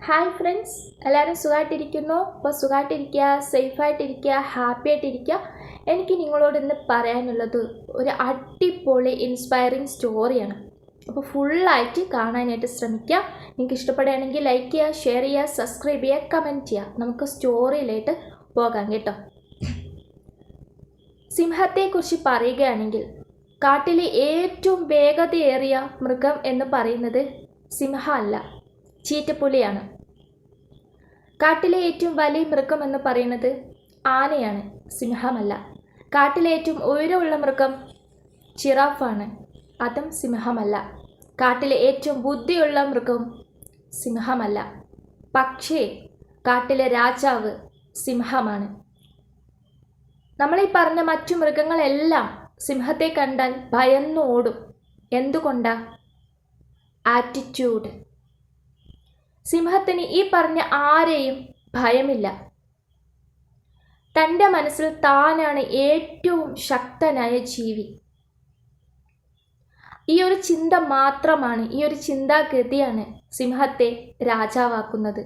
Hi friends എല്ലാവരും സുഖമായിട്ടിരിക്കുന്നു അപ്പോൾ സുഖമായിട്ടിരിക്കുക സേഫായിട്ടിരിക്കുക ഹാപ്പി ആയിട്ടിരിക്കുക എനിക്ക് നിങ്ങളോട് ഇന്ന് പറയാനുള്ളത് ഒരു അടിപൊളി ഇൻസ്പയറിങ് സ്റ്റോറിയാണ് അപ്പോൾ ഫുള്ളായിട്ട് കാണാനായിട്ട് ശ്രമിക്കുക നിങ്ങൾക്ക് ഇഷ്ടപ്പെടുകയാണെങ്കിൽ ലൈക്ക് ചെയ്യുക ഷെയർ ചെയ്യുക സബ്സ്ക്രൈബ് ചെയ്യുക കമന്റ് ചെയ്യുക. നമുക്ക് സ്റ്റോറിയിലായിട്ട് പോകാം കേട്ടോ. സിംഹത്തെക്കുറിച്ച് പറയുകയാണെങ്കിൽ കാട്ടിലെ ഏറ്റവും വേഗതയേറിയ മൃഗം എന്ന് പറയുന്നത് സിംഹ അല്ല ചീറ്റപ്പുലിയാണ്. കാട്ടിലെ ഏറ്റവും വലിയ മൃഗം എന്ന് പറയുന്നത് ആനയാണ് സിംഹമല്ല. കാട്ടിലെ ഏറ്റവും ഉയരമുള്ള മൃഗം ചിറാഫാണ് അതും സിംഹമല്ല. കാട്ടിലെ ഏറ്റവും ബുദ്ധിയുള്ള മൃഗം സിംഹമല്ല. പക്ഷേ കാട്ടിലെ രാജാവ് സിംഹമാണ്. നമ്മളീ പറഞ്ഞ മറ്റു മൃഗങ്ങളെല്ലാം സിംഹത്തെ കണ്ടാൽ ഭയന്നു ഓടും. എന്തുകൊണ്ടാ? ആറ്റിറ്റ്യൂഡ് സിംഹത്തിന് ഈ പറഞ്ഞ ആരെയും ഭയമില്ല. തന്റെ മനസ്സിൽ താനാണ് ഏറ്റവും ശക്തനായ ജീവി. ഈ ഒരു ചിന്ത മാത്രമാണ് ഈ ഒരു ചിന്താഗതിയാണ് സിംഹത്തെ രാജാവാക്കുന്നത്.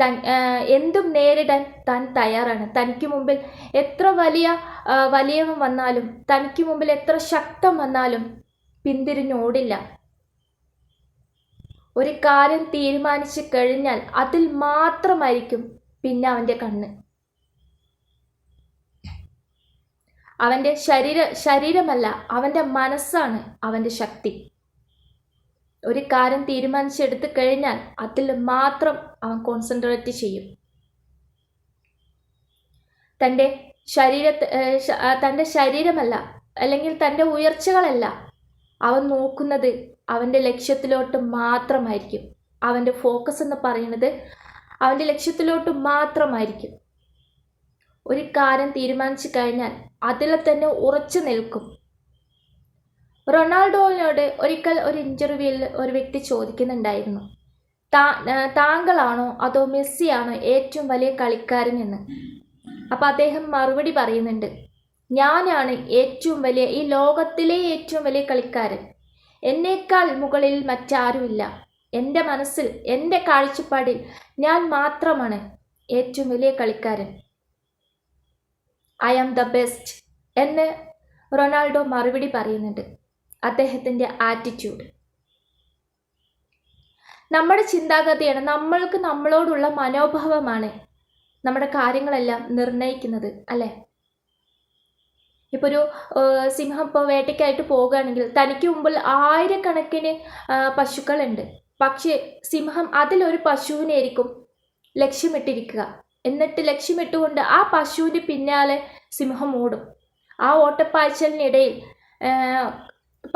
തൻ എന്തും നേരിടാൻ താൻ തയ്യാറാണ്. തനിക്ക് മുമ്പിൽ എത്ര വലിയ വലിയവൻ വന്നാലും തനിക്ക് മുമ്പിൽ എത്ര ശക്തം വന്നാലും പിന്തിരിഞ്ഞോടില്ല. ഒരു കാര്യം തീരുമാനിച്ചു കഴിഞ്ഞാൽ അതിൽ മാത്രമായിരിക്കും പിന്നെ അവന്റെ കണ്ണ്. അവന്റെ ശരീര ശരീരമല്ല അവന്റെ മനസ്സാണ് അവന്റെ ശക്തി. ഒരു കാര്യം തീരുമാനിച്ചെടുത്ത് കഴിഞ്ഞാൽ അതിൽ മാത്രം അവൻ കോൺസെൻട്രേറ്റ് ചെയ്യും. തന്റെ ശരീര തന്റെ ശരീരമല്ല അല്ലെങ്കിൽ തന്റെ ഉയർച്ചകളല്ല അവൻ നോക്കുന്നത് അവന്റെ ലക്ഷ്യത്തിലോട്ട് മാത്രമായിരിക്കും. അവന്റെ ഫോക്കസ് എന്ന് പറയുന്നത് അവന്റെ ലക്ഷ്യത്തിലോട്ട് മാത്രമായിരിക്കും. ഒരു കാര്യം തീരുമാനിച്ചു കഴിഞ്ഞാൽ അതിൽ തന്നെ ഉറച്ചു നിൽക്കും. റൊണാൾഡോയിനോട് ഒരിക്കൽ ഒരു ഇന്റർവ്യൂവിൽ ഒരു വ്യക്തി ചോദിക്കുന്നുണ്ടായിരുന്നു താ താങ്കളാണോ അതോ മെസ്സിയാണോ ഏറ്റവും വലിയ കളിക്കാരൻ എന്ന്? അപ്പോൾ അദ്ദേഹം മറുപടി പറയുന്നുണ്ട് ഞാനാണ് ഏറ്റവും വലിയ ഈ ലോകത്തിലെ ഏറ്റവും വലിയ കളിക്കാരൻ. എന്നേക്കാൾ മുകളിൽ മറ്റാരുമില്ല. എന്റെ മനസ്സിൽ എന്റെ കാഴ്ചപ്പാടിൽ ഞാൻ മാത്രമാണ് ഏറ്റവും വലിയ കളിക്കാരൻ. ഐ ആം ദ ബെസ്റ്റ് എന്ന് റൊണാൾഡോ മറുപടി പറയുന്നുണ്ട്. അദ്ദേഹത്തിന്റെ ആറ്റിറ്റ്യൂഡ്. നമ്മുടെ ചിന്താഗതിയാണ് നമ്മൾക്ക് നമ്മളോടുള്ള മനോഭാവമാണ് നമ്മുടെ കാര്യങ്ങളെല്ലാം നിർണയിക്കുന്നത് അല്ലേ? ഇപ്പോൾ ഒരു സിംഹം ഇപ്പോൾ വേട്ടയ്ക്കായിട്ട് പോകുകയാണെങ്കിൽ തനിക്ക് മുമ്പിൽ ആയിരക്കണക്കിന് പശുക്കളുണ്ട്. പക്ഷേ സിംഹം അതിലൊരു പശുവിനായിരിക്കും ലക്ഷ്യമിട്ടിരിക്കുക. എന്നിട്ട് ലക്ഷ്യമിട്ടുകൊണ്ട് ആ പശുവിന്റെ പിന്നാലെ സിംഹം ഓടും. ആ ഓട്ടപ്പായ്ച്ചലിനിടയിൽ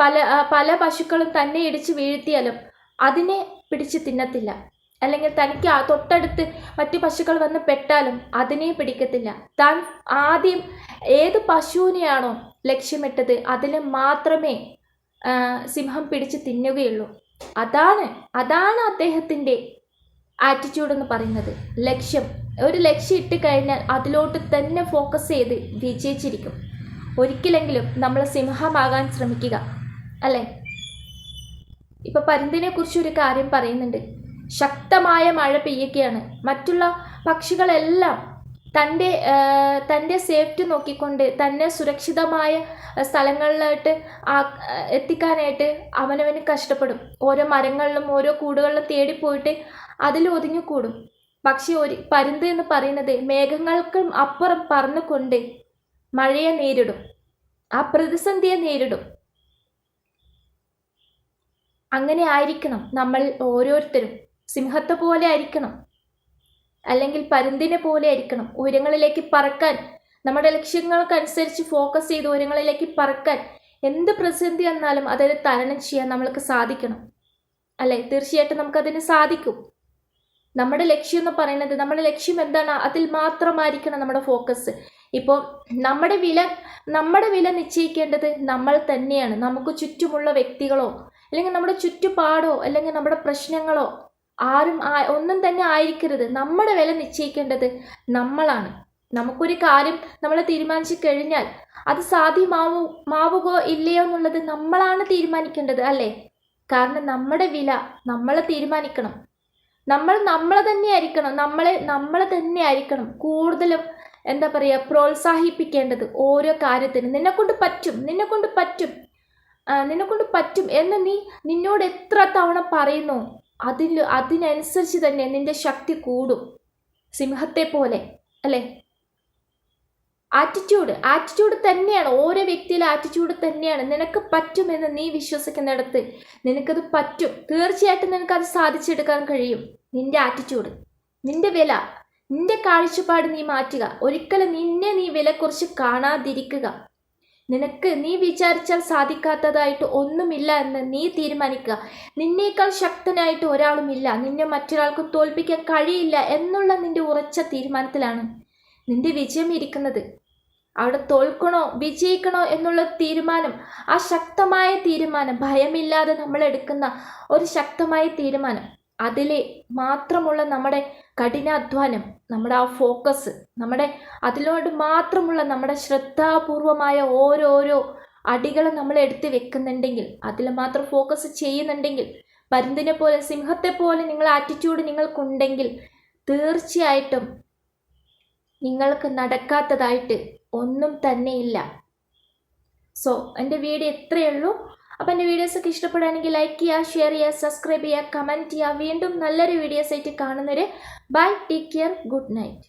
പല പല പശുക്കളും തന്നെ ഇടിച്ച് വീഴ്ത്തിയാലും അതിനെ പിടിച്ച് തിന്നത്തില്ല. അല്ലെങ്കിൽ തനിക്ക് തൊട്ടടുത്ത് മറ്റു പശുക്കൾ വന്ന് പെട്ടാലും അതിനെ പിടിക്കത്തില്ല. താൻ ആദ്യം ഏത് പശുവിനെയാണോ ലക്ഷ്യമിട്ടത് അതിനെ മാത്രമേ സിംഹം പിടിച്ച് തിന്നുകയുള്ളൂ. അതാണ് അതാണ് അദ്ദേഹത്തിന്റെ ആറ്റിറ്റ്യൂഡ് എന്ന് പറയുന്നത്. ലക്ഷ്യം ഒരു ലക്ഷ്യം ഇട്ട് കഴിഞ്ഞാൽ അതിലോട്ട് തന്നെ ഫോക്കസ് ചെയ്ത് വിജയിച്ചിരിക്കും. ഒരിക്കലെങ്കിലും നമ്മൾ സിംഹമാകാൻ ശ്രമിക്കുക അല്ലേ? ഇപ്പോൾ പരുന്തിനെ കുറിച്ച് ഒരു കാര്യം പറയുന്നുണ്ട്. ശക്തമായ മഴ പെയ്യുകയാണ്. മറ്റുള്ള പക്ഷികളെല്ലാം തന്റെ തന്റെ സേഫ്റ്റി നോക്കിക്കൊണ്ട് തന്നെ സുരക്ഷിതമായ സ്ഥലങ്ങളിലായിട്ട് എത്തിക്കാനായിട്ട് അവനവന് കഷ്ടപ്പെടും. ഓരോ മരങ്ങളിലും ഓരോ കൂടുകളിലും തേടിപ്പോയിട്ട് അതിൽ ഒതുങ്ങിക്കൂടും. പക്ഷെ ഒരു പരുന്ത് എന്ന് പറയുന്നത് മേഘങ്ങൾക്കും അപ്പുറം പറന്നുകൊണ്ട് മഴയെ നേരിടും. ആ പ്രതിസന്ധിയെ നേരിടും. അങ്ങനെ ആയിരിക്കണം നമ്മൾ ഓരോരുത്തരും. സിംഹത്തെ പോലെ ആയിരിക്കണം. അല്ലെങ്കിൽ പരുന്തിനെ പോലെ ആയിരിക്കണം. ഉയരങ്ങളിലേക്ക് പറക്കാൻ നമ്മുടെ ലക്ഷ്യങ്ങൾക്കനുസരിച്ച് ഫോക്കസ് ചെയ്ത് ഉയരങ്ങളിലേക്ക് പറക്കാൻ എന്ത് പ്രതിസന്ധി വന്നാലും അതായത് തരണം ചെയ്യാൻ നമ്മൾക്ക് സാധിക്കണം. അല്ലേ? തീർച്ചയായിട്ടും നമുക്കതിന് സാധിക്കും. നമ്മുടെ ലക്ഷ്യം എന്ന് പറയുന്നത് നമ്മുടെ ലക്ഷ്യം എന്താണ്? അതിൽ മാത്രമായിരിക്കണം നമ്മുടെ ഫോക്കസ് ഇപ്പോൾ നമ്മുടെ വില നമ്മുടെ വില നിശ്ചയിക്കേണ്ടത് നമ്മൾ തന്നെയാണ്. നമുക്ക് ചുറ്റുമുള്ള വ്യക്തികളോ അല്ലെങ്കിൽ നമ്മുടെ ചുറ്റുപാടോ അല്ലെങ്കിൽ നമ്മുടെ പ്രശ്നങ്ങളോ ആരും ഒന്നും തന്നെ ആയിരിക്കരുത്. നമ്മുടെ വില നിശ്ചയിക്കേണ്ടത് നമ്മളാണ്. നമുക്കൊരു കാര്യം നമ്മൾ തീരുമാനിച്ചു കഴിഞ്ഞാൽ അത് സാധ്യമാവോ മാവുകയോ ഇല്ലയോ എന്നുള്ളത് നമ്മളാണ് തീരുമാനിക്കേണ്ടത് അല്ലേ? കാരണം നമ്മുടെ വില നമ്മൾ തീരുമാനിക്കണം. നമ്മൾ നമ്മളെ തന്നെ ആയിരിക്കണം. നമ്മളെ നമ്മളെ തന്നെ ആയിരിക്കണം കൂടുതലും എന്താ പറയുക പ്രോത്സാഹിപ്പിക്കേണ്ടത് ഓരോ കാര്യത്തിനും. നിന്നെ കൊണ്ട് പറ്റും നിന്നെ കൊണ്ട് പറ്റും നിന്നെക്കൊണ്ട് നിന്നെ കൊണ്ട് പറ്റും എന്ന് നീ നിന്നോട് എത്ര തവണ പറയുന്നു? അതിൽ അതിനനുസരിച്ച് തന്നെ നിന്റെ ശക്തി കൂടും. സിംഹത്തെ പോലെ അല്ലേ? ആറ്റിറ്റ്യൂഡ് ആറ്റിറ്റ്യൂഡ് തന്നെയാണ്. ഓരോ വ്യക്തിയിലെ ആറ്റിറ്റ്യൂഡ് തന്നെയാണ്. നിനക്ക് പറ്റുമെന്ന് നീ വിശ്വസിക്കുന്നിടത്ത് നിനക്കത് പറ്റും. തീർച്ചയായിട്ടും നിനക്കത് സാധിച്ചെടുക്കാൻ കഴിയും. നിന്റെ ആറ്റിറ്റ്യൂഡ് നിന്റെ വില നിന്റെ കാഴ്ചപ്പാട് നീ മാറ്റുക. ഒരിക്കലും നിന്നെ നീ വിലക്കുറിച്ച് കാണാതിരിക്കുക. നിനക്ക് നീ വിചാരിച്ചാൽ സാധിക്കാത്തതായിട്ട് ഒന്നുമില്ല എന്ന് നീ തീരുമാനിക്കുക. നിന്നേക്കാൾ ശക്തനായിട്ട് ഒരാളുമില്ല. നിന്നെ മറ്റൊരാൾക്ക് തോൽപ്പിക്കാൻ കഴിയില്ല എന്നുള്ള നിന്റെ ഉറച്ച തീരുമാനത്തിലാണ് നിന്റെ വിജയം ഇരിക്കുന്നത്. അവിടെ തോൽക്കണോ വിജയിക്കണോ എന്നുള്ള തീരുമാനം ആ ശക്തമായ തീരുമാനം ഭയമില്ലാതെ നമ്മൾ എടുക്കുന്ന ഒരു ശക്തമായ തീരുമാനം. അതിലെ മാത്രമുള്ള നമ്മുടെ കഠിനാധ്വാനം നമ്മുടെ ആ ഫോക്കസ് നമ്മുടെ അതിനോട് മാത്രമുള്ള നമ്മുടെ ശ്രദ്ധാപൂർവമായ ഓരോരോ അടികൾ നമ്മൾ എടുത്ത് വെക്കുന്നുണ്ടെങ്കിൽ അതിൽ മാത്രം ഫോക്കസ് ചെയ്യുന്നുണ്ടെങ്കിൽ പരുന്തിനെ പോലെ സിംഹത്തെ പോലെ നിങ്ങൾ ആറ്റിറ്റ്യൂഡ് നിങ്ങൾക്കുണ്ടെങ്കിൽ തീർച്ചയായിട്ടും നിങ്ങൾക്ക് നടക്കാത്തതായിട്ട് ഒന്നും തന്നെയില്ല. സോ എന്റെ വീഡിയോ ഇത്രയേ ഉള്ളൂ. അപ്പോൾ എന്റെ വീഡിയോസൊക്കെ ഇഷ്ടപ്പെടുകയാണെങ്കിൽ ലൈക്ക് ചെയ്യുക ഷെയർ ചെയ്യുക സബ്സ്ക്രൈബ് ചെയ്യുക കമന്റ് ചെയ്യുക. വീണ്ടും നല്ലൊരു വീഡിയോസ് ആയിട്ട് കാണുന്നവരെ bye take care good night